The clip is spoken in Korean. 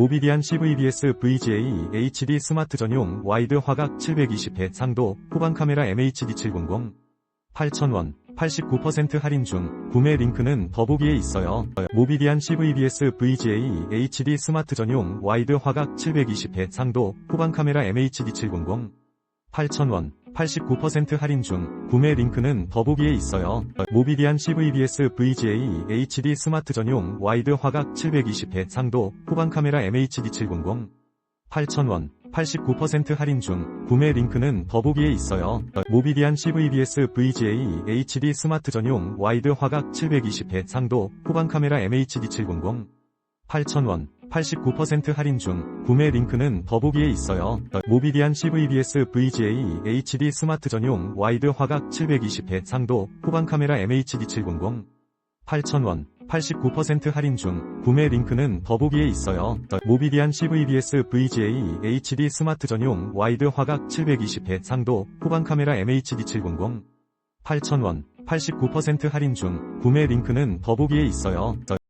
모비디안 CVBS VGA HD 스마트 전용 와이드 화각 720회 상도 후방 카메라 MHD 700 8,000원 89% 할인 중 구매 링크는 더보기에 있어요. 모비디안 CVBS VGA HD 스마트 전용 와이드 화각 720회 상도 후방 카메라 MHD 700 8,000원 89% 할인 중 구매 링크는 더보기에 있어요. 모비디안 CVBS VGA HD 스마트 전용 와이드 화각 720회 상도 후방 카메라 MHD 700 8,000원 89% 할인 중 구매 링크는 더보기에 있어요. 모비디안 CVBS VGA HD 스마트 전용 와이드 화각 720회 상도 후방 카메라 MHD 700 8,000원 89% 할인 중 구매 링크는 더보기에 있어요. 모비디안 CVBS VGA HD 스마트 전용 와이드 화각 720회 상도 후방 카메라 MHD 700 8,000원 89% 할인 중 구매 링크는 더보기에 있어요. 모비디안 CVBS VGA HD 스마트 전용 와이드 화각 720회 상도 후방 카메라 MHD 700 8,000원 89% 할인 중 구매 링크는 더보기에 있어요.